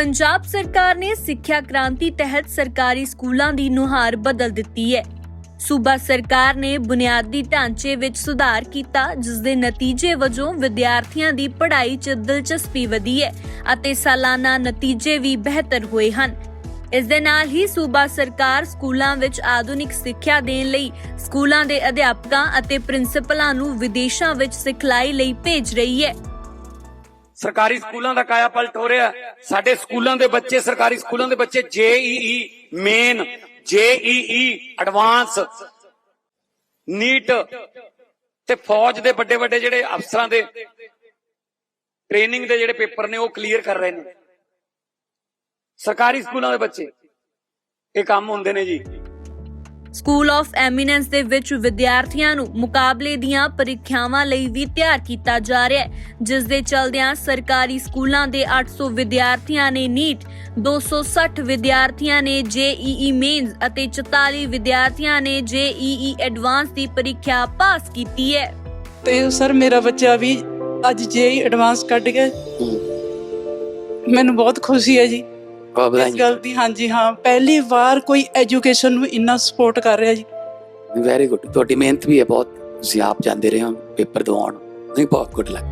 ਪੰਜਾਬ ਸਰਕਾਰ ਨੇ ਸਿੱਖਿਆ ਕ੍ਰਾਂਤੀ ਤਹਿਤ ਸਰਕਾਰੀ ਸਕੂਲਾਂ ਦੀ ਨੁਹਾਰ ਬਦਲ ਦਿੱਤੀ ਹੈ। ਸੂਬਾ ਸਰਕਾਰ ਨੇ ਬੁਨਿਆਦੀ ਢਾਂਚੇ ਵਿੱਚ ਸੁਧਾਰ ਕੀਤਾ, ਜਿਸ ਦੇ ਨਤੀਜੇ ਵਜੋਂ ਵਿਦਿਆਰਥੀਆਂ ਦੀ ਪੜ੍ਹਾਈ 'ਚ ਦਿਲਚਸਪੀ ਵਧੀ ਹੈ ਅਤੇ ਸਾਲਾਨਾ ਨਤੀਜੇ ਵੀ ਬਿਹਤਰ ਹੋਏ ਹਨ। ਇਸ ਦੇ ਨਾਲ ਹੀ ਸੂਬਾ ਸਰਕਾਰ ਸਕੂਲਾਂ ਵਿੱਚ ਆਧੁਨਿਕ ਸਿੱਖਿਆ ਦੇਣ ਲਈ ਸਕੂਲਾਂ ਦੇ ਅਧਿਆਪਕਾਂ ਅਤੇ ਪ੍ਰਿੰਸੀਪਲਾਂ ਨੂੰ ਵਿਦੇਸ਼ਾਂ ਵਿੱਚ ਸਿਖਲਾਈ ਲਈ ਭੇਜ ਰਹੀ ਹੈ। ਸਰਕਾਰੀ ਸਕੂਲਾਂ ਦਾ ਕਾਇਆ ਪਲਟ ਹੋ ਰਿਹਾ ਹੈ। ਸਾਡੇ ਸਕੂਲਾਂ ਦੇ ਬੱਚੇ, ਸਰਕਾਰੀ ਸਕੂਲਾਂ ਦੇ ਬੱਚੇ JEE main JEE advance, NEET ਤੇ ਫੌਜ ਦੇ ਵੱਡੇ ਵੱਡੇ ਜਿਹੜੇ ਅਫਸਰਾਂ ਦੇ ਟ੍ਰੇਨਿੰਗ ਦੇ ਜਿਹੜੇ ਪੇਪਰ ਨੇ, ਉਹ ਕਲੀਅਰ ਕਰ ਰਹੇ ਨੇ। ਸਰਕਾਰੀ ਸਕੂਲਾਂ ਦੇ ਬੱਚੇ, ਇਹ ਕੰਮ ਹੁੰਦੇ ਨੇ ਜੀ। ਸਕੂਲ ਆਫ ਐਮੀਨੈਂਸ ਦੇ ਵਿੱਚ ਵਿਦਿਆਰਥੀਆਂ ਨੂੰ ਮੁਕਾਬਲੇ ਦੀਆਂ ਪ੍ਰੀਖਿਆਵਾਂ ਲਈ ਵੀ ਤਿਆਰ ਕੀਤਾ ਜਾ ਰਿਹਾ ਹੈ ਜਿਸ ਦੇ ਚਲਦਿਆਂ ਸਰਕਾਰੀ ਸਕੂਲਾਂ ਦੇ 800 ਵਿਦਿਆਰਥੀਆਂ ਨੇ ਨੀਟ 260 ਵਿਦਿਆਰਥੀਆਂ ਨੇ ਜੇਈਈ ਮੇਨਸ ਅਤੇ 44 ਵਿਦਿਆਰਥੀਆਂ ਨੇ ਜੇਈਈ ਐਡਵਾਂਸ ਦੀ ਪ੍ਰੀਖਿਆ ਪਾਸ ਕੀਤੀ ਹੈ। ਤੇ ਸਰ ਮੇਰਾ ਬੱਚਾ ਵੀ ਅੱਜ ਜੇਈ ਐਡਵਾਂਸ ਕੱਢ ਗਿਆ। ਮੈਨੂੰ ਬਹੁਤ ਖੁਸ਼ੀ ਹੈ ਜੀ। ਇਸ ਗੱਲ ਦੀ ਹਾਂਜੀ ਹਾਂ ਪਹਿਲੀ ਵਾਰ ਕੋਈ ਐਜੂਕੇਸ਼ਨ ਨੂੰ ਇੰਨਾ ਸਪੋਰਟ ਕਰ ਰਿਹਾ ਜੀ। ਵੈਰੀ ਗੁੱਡ ਤੁਹਾਡੀ ਮਿਹਨਤ ਵੀ ਹੈ ਬਹੁਤ। ਤੁਸੀਂ ਆਪ ਜਾਂਦੇ ਰਹੇ ਹੋ ਪੇਪਰ ਦਿਵਾਉਣ। ਨਹੀਂ ਬਹੁਤ ਗੁੱਡ ਲੱਗ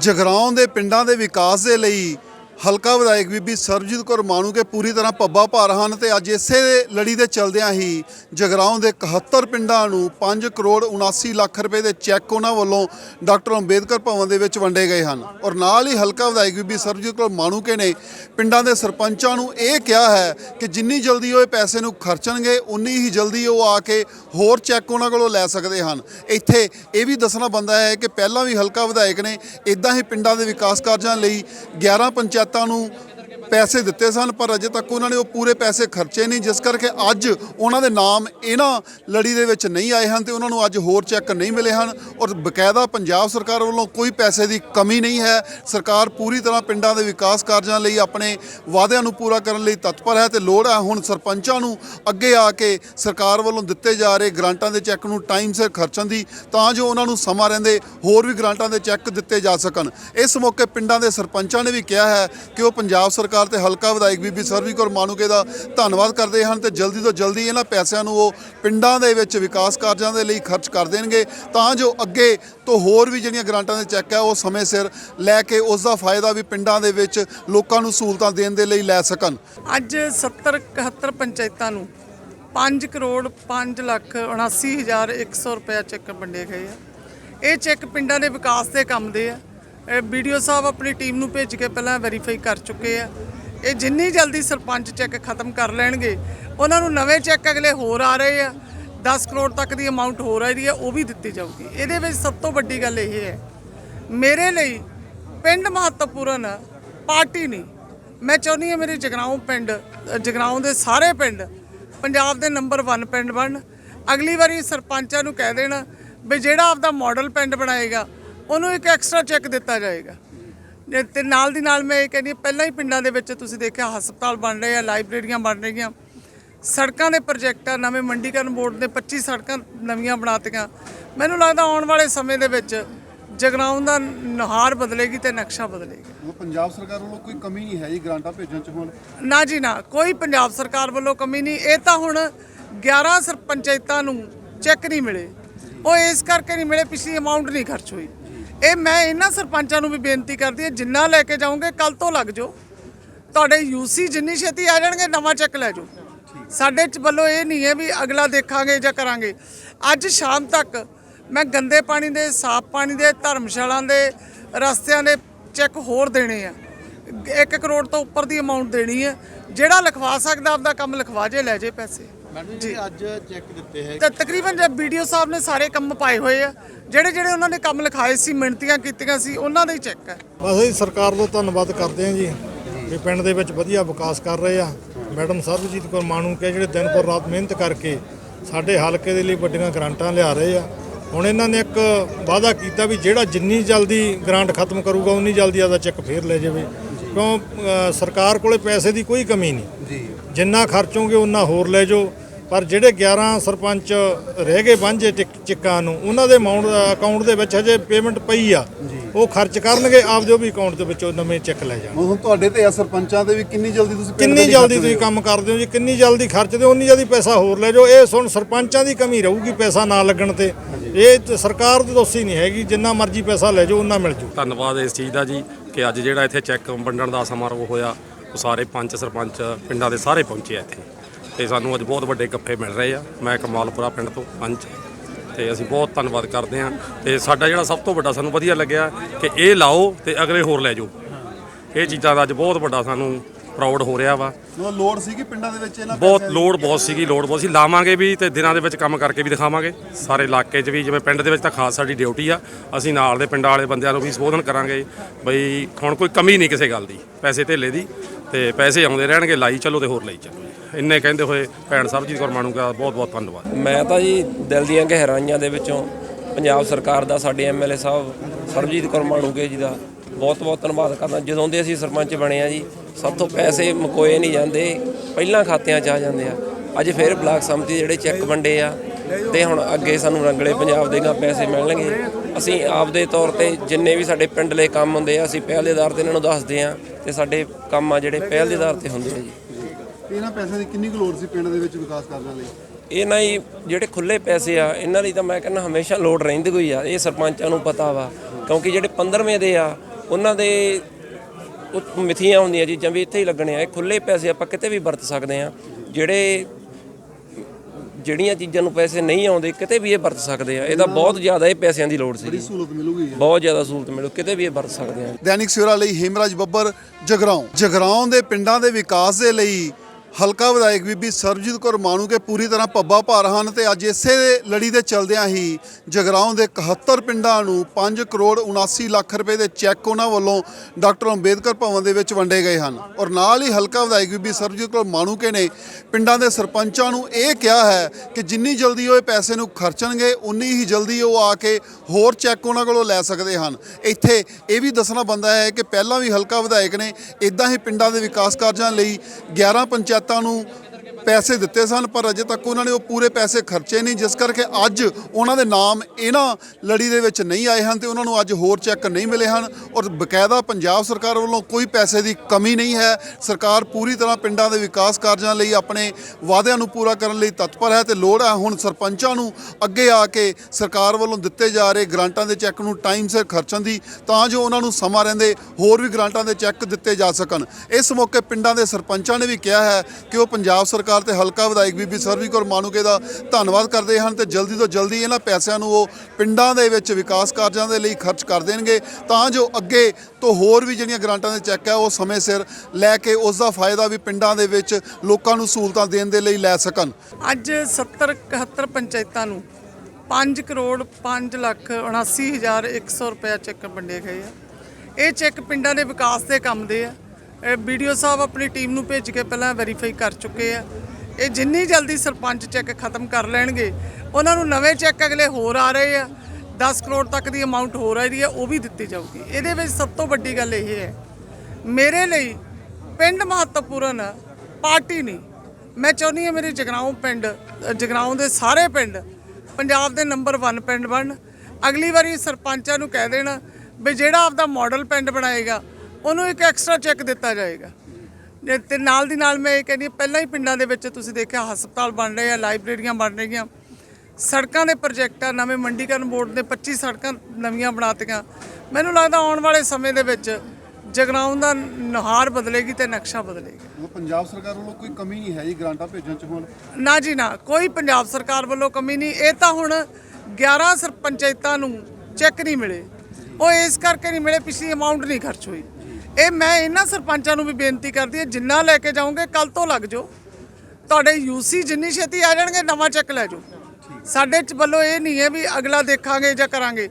ਜਗਰਾਉਂ ਦੇ ਪਿੰਡਾਂ ਦੇ ਵਿਕਾਸ ਦੇ ਲਈ ਹਲਕਾ ਵਿਧਾਇਕ ਬੀਬੀ ਸਰਬਜੀਤ ਕੌਰ ਮਾਣੂ ਕੇ ਪੂਰੀ ਤਰ੍ਹਾਂ ਪੱਬਾ ਭਾਰ ਹਨ ਤੇ ਅੱਜ ਇਸੇ ਲੜੀ ਦੇ ਚਲਦਿਆਂ ਹੀ ਜਗਰਾਉਂ ਦੇ 71 ਪਿੰਡਾਂ ਨੂੰ 5 ਕਰੋੜ 79 ਲੱਖ ਰੁਪਏ ਦੇ ਚੈੱਕ ਉਹਨਾਂ ਵੱਲੋਂ ਡਾਕਟਰ ਅੰਬੇਦਕਰ ਭਵਨ ਦੇ ਵਿੱਚ ਵੰਡੇ ਗਏ ਹਨ। ਔਰ ਨਾਲ ਹੀ ਹਲਕਾ ਵਿਧਾਇਕ ਬੀਬੀ ਸਰਬਜੀਤ ਕੌਰ ਮਾਣੂ ਕੇ ਨੇ ਪਿੰਡਾਂ ਦੇ ਸਰਪੰਚਾਂ ਨੂੰ ਇਹ ਕਿਹਾ ਹੈ ਕਿ ਜਿੰਨੀ ਜਲਦੀ ਉਹ ਇਹ ਪੈਸੇ ਨੂੰ ਖਰਚਣਗੇ, ਉਨੀ ਹੀ ਜਲਦੀ ਉਹ ਆ ਕੇ ਹੋਰ ਚੈੱਕ ਉਹਨਾਂ ਕੋਲੋਂ ਲੈ ਸਕਦੇ ਹਨ। ਇੱਥੇ ਇਹ ਵੀ ਦੱਸਣਾ ਬੰਦਾ ਹੈ ਕਿ ਪਹਿਲਾਂ ਵੀ ਹਲਕਾ ਵਿਧਾਇਕ ਨੇ ਇਦਾਂ ਹੀ ਪਿੰਡਾਂ ਦੇ ਵਿਕਾਸ ਕਾਰਜਾਂ ਲਈ 11 ਪੰਚਾਇਤ ਨੂੰ ਪੈਸੇ ਦਿੱਤੇ ਸਨ, ਪਰ ਅਜੇ ਤੱਕ ਉਹਨਾਂ ਨੇ ਉਹ ਪੂਰੇ ਪੈਸੇ ਖਰਚੇ ਨਹੀਂ, ਜਿਸ ਕਰਕੇ ਅੱਜ ਉਹਨਾਂ ਦੇ ਨਾਮ ਇਹਨਾਂ ਲੜੀ ਦੇ ਵਿੱਚ ਨਹੀਂ ਆਏ ਹਨ ਤੇ ਉਹਨਾਂ ਨੂੰ ਅੱਜ ਹੋਰ ਚੈੱਕ ਨਹੀਂ ਮਿਲੇ ਹਨ ਔਰ ਬਕਾਇਦਾ ਪੰਜਾਬ ਸਰਕਾਰ ਵੱਲੋਂ ਕੋਈ ਪੈਸੇ ਦੀ ਕਮੀ ਨਹੀਂ ਹੈ। ਸਰਕਾਰ ਪੂਰੀ ਤਰ੍ਹਾਂ ਪਿੰਡਾਂ ਦੇ ਵਿਕਾਸ ਕਾਰਜਾਂ ਲਈ ਆਪਣੇ ਵਾਅਦਿਆਂ ਨੂੰ ਪੂਰਾ ਕਰਨ ਲਈ ਤਤਪਰ ਹੈ ਤੇ ਲੋੜ ਹੈ ਹੁਣ ਸਰਪੰਚਾਂ ਨੂੰ ਅੱਗੇ ਆ ਕੇ ਸਰਕਾਰ ਵੱਲੋਂ ਦਿੱਤੇ ਜਾ ਰਹੇ ਗ੍ਰਾਂਟਾਂ ਦੇ ਚੈੱਕ ਨੂੰ ਟਾਈਮ ਸਿਰ ਖਰਚਣ ਦੀ, ਤਾਂ ਜੋ ਉਹਨਾਂ ਨੂੰ ਸਮਾਂ ਰਹਿੰਦੇ ਹੋਰ ਵੀ ਗ੍ਰਾਂਟਾਂ ਦੇ ਚੈੱਕ ਦਿੱਤੇ ਜਾ ਸਕਣ। ਇਸ ਮੌਕੇ ਪਿੰਡਾਂ ਦੇ ਸਰਪੰਚਾਂ ਨੇ ਵੀ ਕਿਹਾ ਹੈ ਕਿ ਉਹ ਪੰਜਾਬ ਸਰਕਾਰ ਸਰਕਾਰ ਤੇ ਹਲਕਾ ਵਿਧਾਇਕ ਬੀਬੀ ਸਰਵੀ ਕੌਰ ਮਾਨੂਕੇ ਦਾ ਧੰਨਵਾਦ ਕਰਦੇ ਹਨ ਤੇ ਜਲਦੀ ਤੋਂ ਜਲਦੀ ਇਹਨਾਂ ਪੈਸਿਆਂ ਨੂੰ ਉਹ ਪਿੰਡਾਂ ਦੇ ਵਿੱਚ ਵਿਕਾਸ ਕਾਰਜਾਂ ਦੇ ਲਈ ਖਰਚ ਕਰ ਦੇਣਗੇ। ਤਾਂ ਜੋ ਅੱਗੇ ਤੋਂ ਹੋਰ ਵੀ ਜਿਹੜੀਆਂ ਗ੍ਰਾਂਟਾਂ ਦੇ ਚੈੱਕ ਹੈ, ਉਹ ਸਮੇਂ ਸਿਰ ਲੈ ਕੇ ਉਸ ਦਾ ਫਾਇਦਾ ਵੀ ਪਿੰਡਾਂ ਦੇ ਵਿੱਚ ਲੋਕਾਂ ਨੂੰ ਸਹੂਲਤਾਂ ਦੇਣ ਦੇ ਲਈ ਲੈ ਸਕਣ। ਅੱਜ 70 71 ਪੰਚਾਇਤਾਂ ਨੂੰ 5 ਕਰੋੜ 5 ਲੱਖ 79 ਹਜ਼ਾਰ 100 ਰੁਪਏ ਚੈੱਕ ਵੰਡੇ ਗਏ ਆ। ਇਹ ਚੈੱਕ ਪਿੰਡਾਂ ਦੇ ਵਿਕਾਸ ਦੇ ਕੰਮ ਦੇ ਆ। ਵੀਡੀਓ ਸਾਹਿਬ ਆਪਣੀ ਟੀਮ ਨੂੰ ਭੇਜ ਕੇ ਪਹਿਲਾਂ ਵੈਰੀਫਾਈ ਕਰ ਚੁੱਕੇ ਆ। ਇਹ ਜਿੰਨੀ ਜਲਦੀ ਸਰਪੰਚ ਚੈੱਕ ਖਤਮ ਕਰ ਲੈਣਗੇ ਉਹਨਾਂ ਨੂੰ ਨਵੇਂ ਚੈੱਕ ਅਗਲੇ ਹੋਰ ਆ ਰਹੇ ਆ। 10 ਕਰੋੜ ਤੱਕ ਦੀ ਅਮਾਉਂਟ ਹੋ ਰਹੀ ਹੈ ਉਹ ਵੀ ਦਿੱਤੀ ਜਾਊਗੀ। ਇਹਦੇ ਵਿੱਚ ਸਭ ਤੋਂ ਵੱਡੀ ਗੱਲ ਇਹ ਹੈ ਮੇਰੇ ਲਈ ਪਿੰਡ ਮਹੱਤਵਪੂਰਨ ਪਾਰਟੀ ਨਹੀਂ। ਮੈਂ ਚਾਹੁੰਦੀ ਹਾਂ ਮੇਰੇ ਜਗਰਾਉਂ ਪਿੰਡ ਅ, ਜਗਰਾਉਂ ਦੇ ਸਾਰੇ ਪਿੰਡ ਪੰਜਾਬ ਦੇ ਨੰਬਰ 1 ਪਿੰਡ ਬਣ। ਅਗਲੀ ਵਾਰੀ ਸਰਪੰਚਾਂ ਨੂੰ ਕਹਿ ਦੇਣਾ ਵੀ ਜਿਹੜਾ ਆਪਦਾ ਮਾਡਲ ਪਿੰਡ ਬਣਾਏਗਾ ਉਹਨੂੰ ਇੱਕ ਐਕਸਟਰਾ ਚੈੱਕ ਦਿੱਤਾ ਜਾਏਗਾ। ਤੇ ਨਾਲ ਦੀ ਨਾਲ ਮੈਂ ਇਹ ਕਹਿੰਦੀ ਪਹਿਲਾਂ ਹੀ ਪਿੰਡਾਂ ਦੇ ਵਿੱਚ ਤੁਸੀਂ ਦੇਖਿਆ ਹਸਪਤਾਲ ਬਣ ਰਹੇ ਆ ਲਾਇਬ੍ਰੇਰੀਆਂ ਬਣ ਰਹੀਆਂ। ਸੜਕਾਂ ਦੇ ਪ੍ਰੋਜੈਕਟ ਆ ਨਵੇਂ ਮੰਡੀਕਰਨ ਬੋਰਡ ਦੇ 25 ਸੜਕਾਂ ਨਵੀਆਂ ਬਣਾਤੀਆਂ ਮੈਨੂੰ ਲੱਗਦਾ ਆਉਣ ਵਾਲੇ ਸਮੇਂ ਦੇ ਵਿੱਚ ਜਗਰਾਉਂ ਦਾ ਨੁਹਾਰ ਬਦਲੇਗੀ ਤੇ ਨਕਸ਼ਾ ਬਦਲੇਗਾ। ਪੰਜਾਬ ਸਰਕਾਰ ਵੱਲੋਂ ਕੋਈ ਕਮੀ ਨਹੀਂ ਹੈ ਜੀ ਗ੍ਰਾਂਟਾਂ ਭੇਜਣ ਚ ਹੁਣ? ਨਾ ਜੀ ਨਾ ਕੋਈ ਪੰਜਾਬ ਸਰਕਾਰ ਵੱਲੋਂ ਕਮੀ ਨਹੀਂ। ਇਹ ਤਾਂ ਹੁਣ 11 ਸਰ ਪੰਚਾਇਤਾਂ ਨੂੰ ਚੈੱਕ ਨਹੀਂ ਮਿਲੇ। ਉਹ ਇਸ ਕਰਕੇ ਨਹੀਂ ਮਿਲੇ ਪਿਛਲੀ ਅਮਾਉਂਟ ਨਹੀਂ ਖਰਚ ਹੋਈ। ਇਹ ਮੈਂ ਇਹਨਾਂ ਸਰਪੰਚਾਂ ਨੂੰ ਵੀ ਬੇਨਤੀ ਕਰਦੀ ਹਾਂ, ਜਿੰਨਾ ਲੈ ਕੇ ਜਾਓਗੇ ਕੱਲ ਤੋਂ ਲੱਗ ਜਾਓ। ਤੁਹਾਡੇ ਯੂਸੀ ਜਿੰਨੀ ਛੇਤੀ ਆ ਜਾਣਗੇ, ਨਵਾਂ ਚੈੱਕ ਲੈ ਜਾਓ। ਸਾਡੇ ਚ ਵੱਲੋਂ ਇਹ ਨਹੀਂ ਹੈ ਵੀ ਅਗਲਾ ਦੇਖਾਂਗੇ ਜਾਂ ਕਰਾਂਗੇ। ਅੱਜ ਸ਼ਾਮ ਤੱਕ ਮੈਂ ਗੰਦੇ ਪਾਣੀ ਦੇ, ਸਾਫ਼ ਪਾਣੀ ਦੇ, ਧਰਮਸ਼ਾਲਾ ਦੇ ਰਸਤਿਆਂ ਦੇ ਚੈੱਕ ਹੋਰ ਦੇਣੇ ਆ। 1 ਕਰੋੜ ਤੋਂ ਉੱਪਰ ਦੀ ਅਮਾਉਂਟ ਦੇਣੀ ਹੈ। ਜਿਹੜਾ ਲਿਖਵਾ ਸਕਦਾ, ਆਪਦਾ ਕੰਮ ਲਿਖਵਾ ਜੇ, ਲੈ ਜੇ ਪੈਸੇ। ਮੈਡਮ ਜੀ ਅੱਜ ਚੈੱਕ ਦਿੱਤੇ ਹੈ ਤਾਂ ਤਕਰੀਬਨ ਜੇ ਵੀਡੀਓ ਸਾਹਿਬ ਨੇ ਸਾਰੇ ਕੰਮ ਪਾਏ ਹੋਏ ਆ ਜਿਹੜੇ ਜਿਹੜੇ ਉਹਨਾਂ ਨੇ ਕੰਮ ਲਿਖਾਏ ਸੀ ਮਿਹਨਤੀਆਂ ਕੀਤੀਆਂ ਸੀ ਉਹਨਾਂ ਦਾ ਹੀ ਚੈੱਕ ਹੈ। ਬਸ ਅਸੀਂ ਸਰਕਾਰ ਦਾ ਧੰਨਵਾਦ ਕਰਦੇ ਹਾਂ ਜੀ ਵੀ ਪਿੰਡ ਦੇ ਵਿੱਚ ਵਧੀਆ ਵਿਕਾਸ ਕਰ ਰਹੇ ਆ। ਮੈਡਮ ਸਰਬਜੀਤ ਕੌਰ ਮਾਣੂ ਕੇ ਜਿਹੜੇ ਦਿਨ ਪਰ ਰਾਤ ਮਿਹਨਤ ਕਰਕੇ ਸਾਡੇ ਹਲਕੇ ਦੇ ਲਈ ਵੱਡੀਆਂ ਗ੍ਰਾਂਟਾਂ ਲਿਆ ਰਹੇ ਆ। ਹੁਣ ਇਹਨਾਂ ਨੇ ਇੱਕ ਵਾਅਦਾ ਕੀਤਾ ਵੀ ਜਿਹੜਾ ਜਿੰਨੀ ਜਲਦੀ ਗ੍ਰਾਂਟ ਖਤਮ ਕਰੂਗਾ ਉਨੀ ਜਲਦੀ ਆਦਾ ਚੈੱਕ ਫੇਰ ਲੈ ਜਾਵੇ। ਕਿਉਂ ਸਰਕਾਰ ਕੋਲੇ ਪੈਸੇ ਦੀ ਕੋਈ ਕਮੀ ਨਹੀਂ। ਜੀ। ਜਿੰਨਾ ਖਰਚੋਗੇ ਉਨਾ ਹੋਰ ਲੈ ਜਾਓ। ਪਰ ਜਿਹੜੇ 11 ਸਰਪੰਚ ਰਹਿ ਗਏ ਵਾਂਝੇ ਟਿਕ- ਚਿੱਕਾਂ ਨੂੰ ਉਹਨਾਂ ਦੇ ਅਮਾਉਂਟ ਅਕਾਊਂਟ ਦੇ ਵਿੱਚ ਹਜੇ ਪੇਮੈਂਟ ਪਈ ਆ। ਉਹ ਖਰਚ ਕਰਨਗੇ ਆਪਦੇ ਵੀ ਅਕਾਊਂਟ ਦੇ ਵਿੱਚੋਂ ਨਵੇਂ ਚੈੱਕ ਲੈ ਜਾਣ ਹੁਣ ਤੁਹਾਡੇ ਤੇ ਆ ਸਰਪੰਚਾਂ ਤੇ ਵੀ ਕਿੰਨੀ ਜਲਦੀ ਤੁਸੀਂ ਦੇ ਕਿੰਨੀ ਜਲਦੀ ਤੁਸੀਂ? ਕੰਮ ਕਰਦੇ ਹੋ ਜੀ ਕਿੰਨੀ ਜਲਦੀ ਖਰਚਦੇ ਹੋ ਉਨੀ ਜਲਦੀ ਪੈਸਾ ਹੋਰ ਲੈ ਜਾਓ। ਇਹ ਸੁਣ ਸਰਪੰਚਾਂ ਦੀ ਕਮੀ ਰਹੂਗੀ ਪੈਸਾ ਨਾ ਲੱਗਣ ਤੇ। ਇਹ ਸਰਕਾਰ ਦੀ ਦੋਸੀ ਨਹੀਂ ਹੈਗੀ ਜਿੰਨਾ ਮਰਜ਼ੀ ਪੈਸਾ ਲੈ ਜਾਓ ਉਨਾ ਮਿਲ ਜਾਊ ਧੰਨਵਾਦ ਇਸ ਚੀਜ਼ ਦਾ ਜੀ ਕਿ ਅੱਜ ਜਿਹੜਾ ਇੱਥੇ ਚੈੱਕ ਵੰਡਣ ਦਾ ਸਮਾਰੋਹ ਹੋਇਆ ਉਹ ਸਾਰੇ ਪੰਚ ਸਰਪੰਚ ਪਿੰਡਾਂ ਦੇ ਸਾਰੇ ਪਹੁੰਚੇ ਆ ਇੱਥੇ। ਤੇ ਸਾਨੂੰ ਅੱਜ ਬਹੁਤ ਵੱਡੇ ਗੱਫੇ ਮਿਲ ਰਹੇ ਆ। ਮੈਂ ਕਮਾਲਪੁਰਾ ਪਿੰਡ ਤੋਂ ਪੰਚ ਤੇ ਅਸੀਂ ਬਹੁਤ ਧੰਨਵਾਦ ਕਰਦੇ ਹਾਂ। ਤੇ ਸਾਡਾ ਜਿਹੜਾ ਸਭ ਤੋਂ ਵੱਡਾ ਸਾਨੂੰ ਵਧੀਆ ਲੱਗਿਆ ਕਿ ਇਹ ਲਾਓ ਤੇ ਅਗਲੇ ਹੋਰ ਲੈ ਜਾਓ। ਇਹ ਚੀਜ਼ਾਂ ਦਾ ਅੱਜ ਬਹੁਤ ਵੱਡਾ ਸਾਨੂੰ ਪ੍ਰਾਊਡ ਹੋ ਰਿਹਾ ਵਾ। ਲੋੜ ਸੀ ਕਿ ਪਿੰਡਾਂ ਦੇ ਵਿੱਚ ਇਹਨਾਂ ਬਹੁਤ? ਲੋੜ ਬਹੁਤ ਸੀਗੀ ਲੋੜ ਬਹੁਤ ਸੀ। ਲਾਵਾਂਗੇ ਵੀ ਤੇ ਦਿਨਾਂ ਦੇ ਵਿੱਚ ਕੰਮ ਕਰਕੇ ਵੀ ਦਿਖਾਵਾਂਗੇ। ਸਾਰੇ ਇਲਾਕੇ 'ਚ ਵੀ ਜਿਵੇਂ ਪਿੰਡ ਦੇ ਵਿੱਚ ਤਾਂ ਖਾਸ ਸਾਡੀ ਡਿਊਟੀ ਆ। ਅਸੀਂ ਨਾਲ ਦੇ ਪਿੰਡਾਂ ਵਾਲੇ ਬੰਦਿਆਂ ਨੂੰ ਵੀ ਸੰਬੋਧਨ ਕਰਾਂਗੇ। ਬਈ ਹੁਣ ਕੋਈ ਕਮੀ ਨਹੀਂ ਕਿਸੇ ਗੱਲ ਦੀ ਪੈਸੇ ਧੇਲੇ ਦੀ। ਤੇ ਪੈਸੇ ਆਉਂਦੇ ਰਹਿਣਗੇ ਲਾਈ ਚੱਲੋ ਤੇ ਹੋਰ ਲਈ ਚੱਲੋ ਜੀ। ਇੰਨੇ ਕਹਿੰਦੇ ਹੋਏ ਭੈਣ ਸਾਹਿਬ ਕੌਰ ਮਾਣੂ ਦਾ ਬਹੁਤ ਬਹੁਤ ਧੰਨਵਾਦ। ਮੈਂ ਤਾਂ ਜੀ ਦਿਲ ਦੀਆਂ ਗਹਿਰਾਈਆਂ ਦੇ ਵਿੱਚੋਂ ਪੰਜਾਬ ਸਰਕਾਰ ਦਾ ਸਾਡੇ ਐਮਐਲਏ ਸਾਹਿਬ ਸਰਬਜੀਤ ਕੌਰ ਮਾਣੂਕੇ ਜੀ ਦਾ ਬਹੁਤ ਬਹੁਤ ਧੰਨਵਾਦ ਕਰਦਾ। ਜਦੋਂ ਦੇ ਅਸੀਂ ਸਰਪੰਚ ਬਣੇ ਆ ਜੀ ਸਭ ਤੋਂ ਪੈਸੇ ਮਕੋਏ ਨਹੀਂ ਜਾਂਦੇ ਪਹਿਲਾਂ ਖਾਤਿਆਂ 'ਚ ਆ ਜਾਂਦੇ ਆ। ਅੱਜ ਫਿਰ ਬਲਾਕ ਸੰਮਤੀ ਜਿਹੜੇ ਚੈੱਕ ਵੰਡੇ ਆ ਤੇ ਹੁਣ ਅੱਗੇ ਸਾਨੂੰ ਰੰਗਲੇ ਪੰਜਾਬ ਦੇ ਗਾ ਪੈਸੇ ਮਿਲਣਗੇ। ਅਸੀਂ ਆਪਦੇ ਤੌਰ ਤੇ ਜਿੰਨੇ ਵੀ ਸਾਡੇ ਪਿੰਡਲੇ ਕੰਮ ਹੁੰਦੇ ਆ ਅਸੀਂ ਪਹਿਲ ਦੇ ਆਧਾਰ ਤੇ ਇਹਨਾਂ ਨੂੰ ਦੱਸਦੇ ਆ ਤੇ ਸਾਡੇ ਕੰਮ ਆ ਜਿਹੜੇ ਪਹਿਲ ਦੇ ਆਧਾਰ ਤੇ ਹੁੰਦੇ ਆ ਜੀ। ਇਹਨਾਂ ਪੈਸਿਆਂ ਦੀ ਕਿੰਨੀ ਕੁ ਲੋੜ ਸੀ ਪਿੰਡ ਦੇ ਵਿੱਚ ਵਿਕਾਸ ਕਰਨ ਲਈ? ਇਹ ਨਾ ਹੀ ਜਿਹੜੇ ਖੁੱਲੇ ਪੈਸੇ ਆ ਇਹਨਾਂ ਲਈ ਤਾਂ ਮੈਂ ਕਹਿੰਦਾ ਹਮੇਸ਼ਾ ਲੋਡ ਰਹਿੰਦੀ ਹੋਈ ਆ ਇਹ ਸਰਪੰਚਾਂ ਨੂੰ ਪਤਾ ਵਾ। ਕਿਉਂਕਿ ਜਿਹੜੇ 15ਵੇਂ ਦੇ ਆ ਉਹਨਾਂ ਦੇ ਉਹ ਮਿਥੀਆਂ ਹੁੰਦੀਆਂ ਚੀਜ਼ਾਂ ਵੀ ਇੱਥੇ ਹੀ ਲੱਗਣੇ ਆ ਇਹ ਖੁੱਲੇ ਪੈਸੇ ਆਪਾਂ ਕਿਤੇ ਵੀ ਵਰਤ ਸਕਦੇ ਆ ਜਿਹੜੇ ਜਿਹੜੀਆਂ ਚੀਜ਼ਾਂ ਨੂੰ ਪੈਸੇ ਨਹੀਂ ਆਉਂਦੇ ਕਿਤੇ ਵੀ ਇਹ ਵਰਤ ਸਕਦੇ ਆ ਇਹਦਾ ਬਹੁਤ ਜ਼ਿਆਦਾ ਇਹ ਪੈਸਿਆਂ ਦੀ ਲੋੜ ਸੀ ਸਹੂਲਤ ਮਿਲੂਗੀ ਬਹੁਤ ਜ਼ਿਆਦਾ ਸਹੂਲਤ ਮਿਲੂ। ਕਿਤੇ ਵੀ ਇਹ ਵਰਤ ਸਕਦੇ ਆ ਦੈਨਿਕ ਸਵੇਰਾ ਲਈ ਹੇਮਰਾਜ ਬੱਬਰ ਜਗਰਾਉਂ। ਜਗਰਾਉਂ ਦੇ ਪਿੰਡਾਂ ਦੇ ਵਿਕਾਸ ਦੇ ਲਈ ਹਲਕਾ ਵਿਧਾਇਕ ਬੀਬੀ ਸਰਬਜੀਤ ਕੌਰ ਮਾਣੂ ਕੇ ਪੂਰੀ ਤਰ੍ਹਾਂ ਪੱਬਾ ਭਾਰ ਹਨ ਤੇ ਅੱਜ ਇਸੇ ਲੜੀ ਦੇ ਚਲਦਿਆਂ ਹੀ ਜਗਰਾਉਂ ਦੇ 71 ਪਿੰਡਾਂ ਨੂੰ 5 ਕਰੋੜ 79 ਲੱਖ ਰੁਪਏ ਦੇ ਚੈੱਕ ਉਹਨਾਂ ਵੱਲੋਂ ਡਾਕਟਰ ਅੰਬੇਦਕਰ ਭਵਨ ਦੇ ਵਿੱਚ ਵੰਡੇ ਗਏ ਹਨ। ਔਰ ਨਾਲ ਹੀ ਹਲਕਾ ਵਿਧਾਇਕ ਬੀਬੀ ਸਰਬਜੀਤ ਕੌਰ ਮਾਣੂਕੇ ਨੇ ਪਿੰਡਾਂ ਦੇ ਸਰਪੰਚਾਂ ਨੂੰ ਇਹ ਕਿਹਾ ਹੈ ਕਿ ਜਿੰਨੀ ਜਲਦੀ ਉਹ ਇਹ ਪੈਸੇ ਨੂੰ ਖਰਚਣਗੇ, ਉਨੀ ਹੀ ਜਲਦੀ ਉਹ ਆ ਕੇ ਹੋਰ ਚੈੱਕ ਉਹਨਾਂ ਕੋਲੋਂ ਲੈ ਸਕਦੇ ਹਨ। ਇੱਥੇ ਇਹ ਵੀ ਦੱਸਣਾ ਬੰਦਾ ਹੈ ਕਿ ਪਹਿਲਾਂ ਵੀ ਹਲਕਾ ਵਿਧਾਇਕ ਨੇ ਇਦਾਂ ਹੀ ਪਿੰਡਾਂ ਦੇ ਵਿਕਾਸ ਕਾਰਜਾਂ ਲਈ 11 ਪੰਚਾਇਤ ਨੂੰ ਪੈਸੇ ਦਿੱਤੇ ਸਨ, ਪਰ ਅਜੇ ਤੱਕ ਉਹਨਾਂ ਨੇ ਉਹ ਪੂਰੇ ਪੈਸੇ ਖਰਚੇ ਨਹੀਂ, ਜਿਸ ਕਰਕੇ ਅੱਜ ਉਹਨਾਂ ਦੇ ਨਾਮ ਇਹਨਾਂ ਲੜੀ ਦੇ ਵਿੱਚ ਨਹੀਂ ਆਏ ਹਨ ਤੇ ਉਹਨਾਂ ਨੂੰ ਅੱਜ ਹੋਰ ਚੈੱਕ ਨਹੀਂ ਮਿਲੇ ਹਨ ਔਰ ਬਕਾਇਦਾ ਪੰਜਾਬ ਸਰਕਾਰ ਵੱਲੋਂ ਕੋਈ ਪੈਸੇ ਦੀ ਕਮੀ ਨਹੀਂ ਹੈ। ਸਰਕਾਰ ਪੂਰੀ ਤਰ੍ਹਾਂ ਪਿੰਡਾਂ ਦੇ ਵਿਕਾਸ ਕਾਰਜਾਂ ਲਈ ਆਪਣੇ ਵਾਅਦਿਆਂ ਨੂੰ ਪੂਰਾ ਕਰਨ ਲਈ ਤਤਪਰ ਹੈ ਤੇ ਲੋੜ ਹੈ। ਹੁਣ ਸਰਪੰਚਾਂ ਨੂੰ ਅੱਗੇ ਆ ਕੇ ਸਰਕਾਰ ਵੱਲੋਂ ਦਿੱਤੇ ਜਾ ਰਹੇ ਗ੍ਰਾਂਟਾਂ ਦੇ ਚੈੱਕ ਨੂੰ ਟਾਈਮ ਸਿਰ ਖਰਚਣ ਦੀ, ਤਾਂ ਜੋ ਉਹਨਾਂ ਨੂੰ ਸਮਾਂ ਰਹਿੰਦੇ, ਹੋਰ ਵੀ ਗ੍ਰਾਂਟਾਂ ਦੇ ਚੈੱਕ ਦਿੱਤੇ ਜਾ ਸਕਣ। ਇਸ ਮੌਕੇ ਪਿੰਡਾਂ ਦੇ ਸਰਪੰਚਾਂ ਨੇ ਵੀ ਕਿਹਾ ਹੈ ਕਿ ਉਹ ਪੰਜਾਬ ਸਰਕਾਰ ਤੇ ਹਲਕਾ ਵਿਧਾਇਕ ਬੀਬੀ ਸਰਵੀ ਕੌਰ ਮਾਨੂਕੇ ਦਾ ਧੰਨਵਾਦ ਕਰਦੇ ਹਨ ਤੇ ਜਲਦੀ ਤੋਂ ਜਲਦੀ ਇਹਨਾਂ ਪੈਸਿਆਂ ਨੂੰ ਉਹ ਪਿੰਡਾਂ ਦੇ ਵਿੱਚ ਵਿਕਾਸ ਕਾਰਜਾਂ ਦੇ ਲਈ ਖਰਚ ਕਰ ਦੇਣਗੇ। ਤਾਂ ਜੋ ਅੱਗੇ ਤੋਂ ਹੋਰ ਵੀ ਜਿਹੜੀਆਂ ਗ੍ਰਾਂਟਾਂ ਦੇ ਚੈੱਕ ਹੈ, ਉਹ ਸਮੇਂ ਸਿਰ ਲੈ ਕੇ ਉਸ ਦਾ ਫਾਇਦਾ ਵੀ ਪਿੰਡਾਂ ਦੇ ਵਿੱਚ ਲੋਕਾਂ ਨੂੰ ਸਹੂਲਤਾਂ ਦੇਣ ਦੇ ਲਈ ਲੈ ਸਕਣ। ਅੱਜ 70 71 ਪੰਚਾਇਤਾਂ ਨੂੰ 5 ਕਰੋੜ 5 ਲੱਖ 79 ਹਜ਼ਾਰ 100 ਰੁਪਇਆ ਚੈੱਕ ਵੰਡੇ ਗਏ ਆ। ਇਹ ਚੈੱਕ ਪਿੰਡਾਂ ਦੇ ਵਿਕਾਸ ਦੇ ਕੰਮ ਦੇ ਆ। ਵੀਡੀਓ ਸਾਹਿਬ ਆਪਣੀ ਟੀਮ ਨੂੰ ਭੇਜ ਕੇ ਪਹਿਲਾਂ ਵੈਰੀਫਾਈ ਕਰ ਚੁੱਕੇ ਆ। ਇਹ ਜਿੰਨੀ ਜਲਦੀ ਸਰਪੰਚ ਚੈੱਕ ਖਤਮ ਕਰ ਲੈਣਗੇ ਉਹਨਾਂ ਨੂੰ ਨਵੇਂ ਚੈੱਕ ਅਗਲੇ ਹੋਰ ਆ ਰਹੇ ਆ 10 ਕਰੋੜ ਤੱਕ ਦੀ ਅਮਾਉਂਟ ਹੋ ਰਹੀ ਹੈ ਉਹ ਵੀ ਦਿੱਤੀ ਜਾਊਗੀ। ਇਹਦੇ ਵਿੱਚ ਸਭ ਤੋਂ ਵੱਡੀ ਗੱਲ ਇਹ ਹੈ ਮੇਰੇ ਲਈ ਪਿੰਡ ਮਹੱਤਵਪੂਰਨ ਪਾਰਟੀ ਨਹੀਂ। ਮੈਂ ਚਾਹੁੰਦੀ ਹਾਂ ਮੇਰੇ ਜਗਰਾਉਂ ਪਿੰਡ ਅ, ਜਗਰਾਉਂ ਦੇ ਸਾਰੇ ਪਿੰਡ ਪੰਜਾਬ ਦੇ ਨੰਬਰ 1 ਪਿੰਡ ਬਣ। ਅਗਲੀ ਵਾਰੀ ਸਰਪੰਚਾਂ ਨੂੰ ਕਹਿ ਦੇਣਾ ਵੀ ਜਿਹੜਾ ਆਪਦਾ ਮਾਡਲ ਪਿੰਡ ਬਣਾਏਗਾ ਉਹਨੂੰ ਇੱਕ ਐਕਸਟਰਾ ਚੈੱਕ ਦਿੱਤਾ ਜਾਏਗਾ। ਤੇ ਨਾਲ ਦੀ ਨਾਲ ਮੈਂ ਇਹ ਕਹਿੰਦੀ ਪਹਿਲਾਂ ਹੀ ਪਿੰਡਾਂ ਦੇ ਵਿੱਚ ਤੁਸੀਂ ਦੇਖਿਆ ਹਸਪਤਾਲ ਬਣ ਰਹੇ ਆ ਲਾਇਬ੍ਰੇਰੀਆਂ ਬਣ ਰਹੀਆਂ। ਸੜਕਾਂ ਦੇ ਪ੍ਰੋਜੈਕਟ ਆ ਨਵੇਂ ਮੰਡੀਕਰਨ ਬੋਰਡ ਦੇ 25 ਸੜਕਾਂ ਨਵੀਆਂ ਬਣਾਤੀਆਂ। ਮੈਨੂੰ ਲੱਗਦਾ ਆਉਣ ਵਾਲੇ ਸਮੇਂ ਦੇ ਵਿੱਚ ਜਗਰਾਉਂ ਦਾ ਨੁਹਾਰ ਬਦਲੇਗੀ ਤੇ ਨਕਸ਼ਾ ਬਦਲੇਗਾ। ਪੰਜਾਬ ਸਰਕਾਰ ਵੱਲੋਂ ਕੋਈ ਕਮੀ ਨਹੀਂ ਹੈ ਜੀ ਗ੍ਰਾਂਟਾਂ ਭੇਜਣ ਚ ਹੁਣ? ਨਾ ਜੀ ਨਾ ਕੋਈ ਪੰਜਾਬ ਸਰਕਾਰ ਵੱਲੋਂ ਕਮੀ ਨਹੀਂ। ਇਹ ਤਾਂ ਹੁਣ 11 ਸਰ ਪੰਚਾਇਤਾਂ ਨੂੰ ਚੈੱਕ ਨਹੀਂ ਮਿਲੇ। ਉਹ ਇਸ ਕਰਕੇ ਨਹੀਂ ਮਿਲੇ ਪਿਛਲੀ ਅਮਾਉਂਟ ਨਹੀਂ ਖਰਚ ਹੋਈ। ਇਹ ਮੈਂ ਇਹਨਾਂ ਸਰਪੰਚਾਂ ਨੂੰ ਵੀ ਬੇਨਤੀ ਕਰਦੀ ਹਾਂ, ਜਿੰਨਾ ਲੈ ਕੇ ਜਾਓਗੇ ਕੱਲ ਤੋਂ ਲੱਗ ਜਾਓ। ਤੁਹਾਡੇ ਯੂਸੀ ਜਿੰਨੀ ਛੇਤੀ ਆ ਜਾਣਗੇ, ਨਵਾਂ ਚੈੱਕ ਲੈ ਜਾਓ। ਸਾਡੇ ਚ ਵੱਲੋਂ ਇਹ ਨਹੀਂ ਹੈ ਵੀ ਅਗਲਾ ਦੇਖਾਂਗੇ ਜਾਂ ਕਰਾਂਗੇ।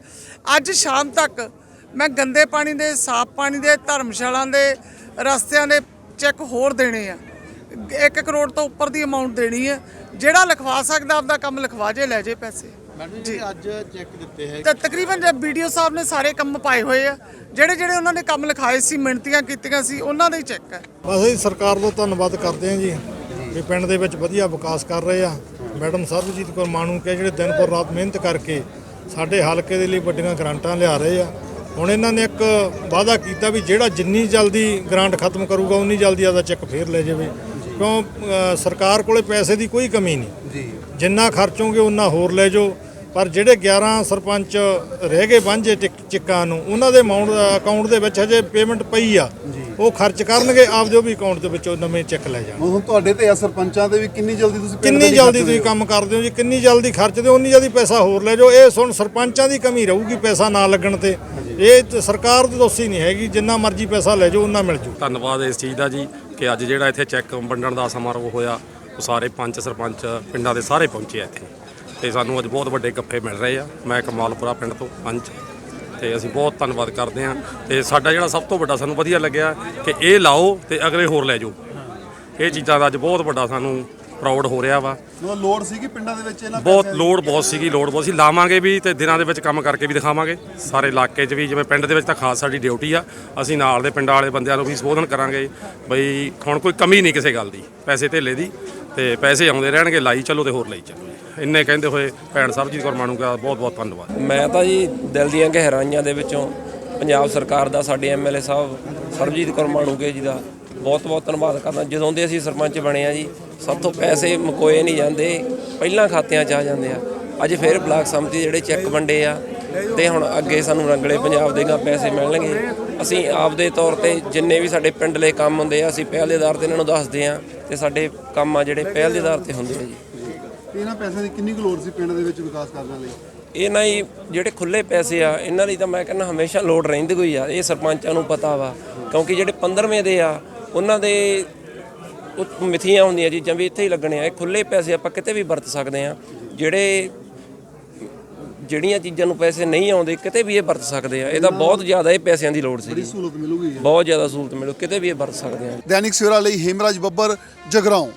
ਅੱਜ ਸ਼ਾਮ ਤੱਕ ਮੈਂ ਗੰਦੇ ਪਾਣੀ ਦੇ, ਸਾਫ਼ ਪਾਣੀ ਦੇ, ਧਰਮਸ਼ਾਲਾ ਦੇ ਰਸਤਿਆਂ ਦੇ ਚੈੱਕ ਹੋਰ ਦੇਣੇ ਆ। 1 ਕਰੋੜ ਤੋਂ ਉੱਪਰ ਦੀ ਅਮਾਉਂਟ ਦੇਣੀ ਹੈ ਜਿਹੜਾ ਲਿਖਵਾ ਸਕਦਾ, ਆਪਦਾ ਕੰਮ ਲਿਖਵਾ ਜੇ, ਲੈ ਜੇ ਪੈਸੇ। ਮੈਡਮ ਜੀ ਅੱਜ ਚੈੱਕ ਦਿੱਤੇ ਹੈ ਤਾਂ ਤਕਰੀਬਨ ਵੀਡੀਓ ਸਾਹਿਬ ਨੇ ਸਾਰੇ ਕੰਮ ਪਾਏ ਹੋਏ ਆ ਜਿਹੜੇ ਜਿਹੜੇ ਉਹਨਾਂ ਨੇ ਕੰਮ ਲਿਖਾਏ ਸੀ ਮਿਹਨਤੀਆਂ ਕੀਤੀਆਂ ਸੀ ਉਹਨਾਂ ਦਾ ਹੀ ਚੈੱਕ ਹੈ। ਬਸ ਅਸੀਂ ਸਰਕਾਰ ਦਾ ਧੰਨਵਾਦ ਕਰਦੇ ਹਾਂ ਜੀ ਵੀ ਪਿੰਡ ਦੇ ਵਿੱਚ ਵਧੀਆ ਵਿਕਾਸ ਕਰ ਰਹੇ ਆ। ਮੈਡਮ ਸਰਬਜੀਤ ਕੌਰ ਮਾਣੂ ਕੇ ਜਿਹੜੇ ਦਿਨ ਪਰ ਰਾਤ ਮਿਹਨਤ ਕਰਕੇ ਸਾਡੇ ਹਲਕੇ ਦੇ ਲਈ ਵੱਡੀਆਂ ਗ੍ਰਾਂਟਾਂ ਲਿਆ ਰਹੇ ਆ। ਹੁਣ ਇਹਨਾਂ ਨੇ ਇੱਕ ਵਾਅਦਾ ਕੀਤਾ ਵੀ ਜਿਹੜਾ ਜਿੰਨੀ ਜਲਦੀ ਗ੍ਰਾਂਟ ਖਤਮ ਕਰੂਗਾ ਉਨੀ ਜਲਦੀ ਆਦਾ ਚੈੱਕ ਫੇਰ ਲੈ ਜਾਵੇ। ਕਿਉਂ ਸਰਕਾਰ ਕੋਲੇ ਪੈਸੇ ਦੀ ਕੋਈ ਕਮੀ ਨਹੀਂ। ਜੀ। ਜਿੰਨਾ ਖਰਚੋਗੇ ਉਨਾ ਹੋਰ ਲੈ ਜਾਓ। ਪਰ ਜਿਹੜੇ 11 ਸਰਪੰਚ ਰਹਿ ਗਏ ਵਾਂਝੇ ਟਿਕ- ਚਿੱਕਾਂ ਨੂੰ ਉਹਨਾਂ ਦੇ ਅਮਾਉਂਟ ਅਕਾਊਂਟ ਦੇ ਵਿੱਚ ਹਜੇ ਪੇਮੈਂਟ ਪਈ ਆ। ਉਹ ਖਰਚ ਕਰਨਗੇ ਆਪਦੇ ਉਹ ਵੀ ਅਕਾਊਂਟ ਦੇ ਵਿੱਚੋਂ ਨਵੇਂ ਚੈੱਕ ਲੈ ਜਾਣ। ਹੁਣ ਤੁਹਾਡੇ ਤੇ ਆ ਸਰਪੰਚਾਂ ਤੇ ਵੀ ਕਿੰਨੀ ਜਲਦੀ ਤੁਸੀਂ ਦੇ ਕਿੰਨੀ ਜਲਦੀ ਤੁਸੀਂ? ਕੰਮ ਕਰਦੇ ਹੋ ਜੀ? ਕਿੰਨੀ ਜਲਦੀ ਖਰਚਦੇ ਹੋ? ਉਨੀ ਜਲਦੀ ਪੈਸਾ ਹੋਰ ਲੈ ਜਾਓ। ਇਹ ਸੁਣ ਸਰਪੰਚਾਂ ਦੀ ਕਮੀ ਰਹੂਗੀ ਪੈਸਾ ਨਾ ਲੱਗਣ ਤੇ। ਇਹ ਸਰਕਾਰ ਦੀ ਦੋਸੀ ਨਹੀਂ ਹੈਗੀ। ਜਿੰਨਾ ਮਰਜ਼ੀ ਪੈਸਾ ਲੈ ਜਾਓ ਉਹਨਾਂ ਮਿਲ ਜੂ ਧੰਨਵਾਦ ਇਸ ਚੀਜ਼ ਦਾ ਜੀ ਕਿ ਅੱਜ ਜਿਹੜਾ ਇੱਥੇ ਚੈੱਕ ਵੰਡਣ ਦਾ ਸਮਾਰੋਹ ਹੋਇਆ ਉਹ ਸਾਰੇ ਪੰਚ ਸਰਪੰਚ ਪਿੰਡਾਂ ਦੇ ਸਾਰੇ ਪਹੁੰਚੇ ਆ ਇੱਥੇ। ਤੇ ਸਾਨੂੰ ਅੱਜ ਬਹੁਤ ਵੱਡੇ ਗੱਫੇ ਮਿਲ ਰਹੇ ਆ ਮੈਂ ਕਮਾਲਪੁਰਾ ਪਿੰਡ ਤੋਂ ਪੰਚ ਤੇ ਅਸੀਂ ਬਹੁਤ ਧੰਨਵਾਦ ਕਰਦੇ ਹਾਂ। ਤੇ ਸਾਡਾ ਜਿਹੜਾ ਸਭ ਤੋਂ ਵੱਡਾ ਸਾਨੂੰ ਵਧੀਆ ਲੱਗਿਆ ਕਿ ਇਹ ਲਾਓ ਤੇ ਅਗਲੇ ਹੋਰ ਲੈ ਜਾਓ। ਇਹ ਚੀਜ਼ਾਂ ਦਾ ਅੱਜ ਬਹੁਤ ਵੱਡਾ ਸਾਨੂੰ ਪ੍ਰਾਊਡ ਹੋ ਰਿਹਾ ਵਾ। ਮਤਲਬ ਲੋੜ ਸੀਗੀ ਪਿੰਡਾਂ ਦੇ ਵਿੱਚ ਇਹਨਾਂ ਬਹੁਤ? ਲੋੜ ਬਹੁਤ ਸੀਗੀ ਲੋੜ ਬਹੁਤ ਸੀ। ਲਾਵਾਂਗੇ ਵੀ ਤੇ ਦਿਨਾਂ ਦੇ ਵਿੱਚ ਕੰਮ ਕਰਕੇ ਵੀ ਦਿਖਾਵਾਂਗੇ। ਸਾਰੇ ਇਲਾਕੇ 'ਚ ਵੀ ਜਿਵੇਂ ਪਿੰਡ ਦੇ ਵਿੱਚ ਤਾਂ ਖਾਸ ਸਾਡੀ ਡਿਊਟੀ ਆ। ਅਸੀਂ ਨਾਲ ਦੇ ਪਿੰਡਾਂ ਵਾਲੇ ਬੰਦਿਆਂ ਨੂੰ ਵੀ ਸੰਬੋਧਨ ਕਰਾਂਗੇ ਬਈ ਹੁਣ ਕੋਈ ਕਮੀ ਨਹੀਂ ਕਿਸੇ ਗੱਲ ਦੀ ਪੈਸੇ ਧੇਲੇ ਦੀ। ਤੇ ਪੈਸੇ ਆਉਂਦੇ ਰਹਿਣਗੇ, ਲਾਈ ਚੱਲੋ ਤੇ ਹੋਰ ਲਈ ਚੱਲੋ। ਇੰਨੇ ਕਹਿੰਦੇ ਹੋਏ ਭੈਣ ਸਰਬਜੀਤ ਕੌਰ ਮਾਣੂ ਦਾ ਬਹੁਤ ਬਹੁਤ ਧੰਨਵਾਦ। ਮੈਂ ਤਾਂ ਜੀ ਦਿਲ ਦੀਆਂ ਗਹਿਰਾਈਆਂ ਦੇ ਵਿੱਚੋਂ ਪੰਜਾਬ ਸਰਕਾਰ ਦਾ, ਸਾਡੇ ਐਮਐਲਏ ਸਾਹਿਬ ਸਰਬਜੀਤ ਕੌਰ ਮਾਣੂਗੇ ਜੀ ਦਾ ਬਹੁਤ ਬਹੁਤ ਧੰਨਵਾਦ ਕਰਦਾ। ਜਦੋਂ ਦੇ ਅਸੀਂ ਸਰਪੰਚ ਬਣੇ ਆ ਜੀ, ਸਭ ਤੋਂ ਪੈਸੇ ਮਕੋਏ ਨਹੀਂ ਜਾਂਦੇ, ਪਹਿਲਾਂ ਖਾਤਿਆਂ 'ਚ ਆ ਜਾਂਦੇ ਆ। ਅੱਜ ਫਿਰ ਬਲਾਕ ਸੰਮਤੀ ਜਿਹੜੇ ਚੈੱਕ ਵੰਡੇ ਆ ਤੇ ਹੁਣ ਅੱਗੇ ਸਾਨੂੰ ਰੰਗਲੇ ਪੰਜਾਬ ਦੇ ਗਾ ਪੈਸੇ ਮਿਲਣਗੇ। ਅਸੀਂ ਆਪਦੇ ਤੌਰ ਤੇ ਜਿੰਨੇ ਵੀ ਸਾਡੇ ਪਿੰਡਲੇ ਕੰਮ ਹੁੰਦੇ ਆ ਅਸੀਂ ਪਹਿਲ ਦੇ ਆਧਾਰ ਤੇ ਇਹਨਾਂ ਨੂੰ ਦੱਸਦੇ ਆ ਤੇ ਸਾਡੇ ਕੰਮ ਆ ਜਿਹੜੇ ਪਹਿਲ ਦੇ ਆਧਾਰ ਤੇ ਹੁੰਦੇ ਆ ਜੀ। ਇਹਨਾਂ ਪੈਸਿਆਂ ਦੀ ਕਿੰਨੀ ਕੁ ਲੋੜ ਸੀ ਪਿੰਡ ਦੇ ਵਿੱਚ ਵਿਕਾਸ ਕਰਨ ਲਈ? ਇਹ ਨਾ ਹੀ ਜਿਹੜੇ ਖੁੱਲੇ ਪੈਸੇ ਆ ਇਹਨਾਂ ਲਈ ਤਾਂ ਮੈਂ ਕਹਿੰਦਾ ਹਮੇਸ਼ਾ ਲੋਡ ਰਹਿੰਦੀ ਹੋਈ ਆ ਇਹ ਸਰਪੰਚਾਂ ਨੂੰ ਪਤਾ ਵਾ। ਕਿਉਂਕਿ ਜਿਹੜੇ 15ਵੇਂ ਦੇ ਆ ਉਹਨਾਂ ਦੇ ਉਹ ਮਿਥੀਆਂ ਹੁੰਦੀਆਂ ਚੀਜ਼ਾਂ ਵੀ ਇੱਥੇ ਹੀ ਲੱਗਣੇ ਆ ਇਹ ਖੁੱਲੇ ਪੈਸੇ ਆਪਾਂ ਕਿਤੇ ਵੀ ਵਰਤ ਸਕਦੇ ਆ। ਜਿਹੜੇ ਜਿਹੜੀਆਂ ਚੀਜ਼ਾਂ ਨੂੰ ਪੈਸੇ ਨਹੀਂ ਆਉਂਦੇ ਕਿਤੇ ਵੀ ਇਹ ਵਰਤ ਸਕਦੇ ਆ। ਇਹਦਾ ਬਹੁਤ ਜ਼ਿਆਦਾ ਇਹ ਪੈਸਿਆਂ ਦੀ ਲੋੜ ਸੀ ਸਹੂਲਤ ਮਿਲੂਗੀ ਬਹੁਤ ਜ਼ਿਆਦਾ ਸਹੂਲਤ ਮਿਲੂ ਕਿਤੇ ਵੀ ਇਹ ਵਰਤ ਸਕਦੇ ਆ। ਦੈਨਿਕ ਸਵੇਰਾ ਲਈ ਹੇਮਰਾਜ ਬੱਬਰ ਜਗਰਾਉਂ।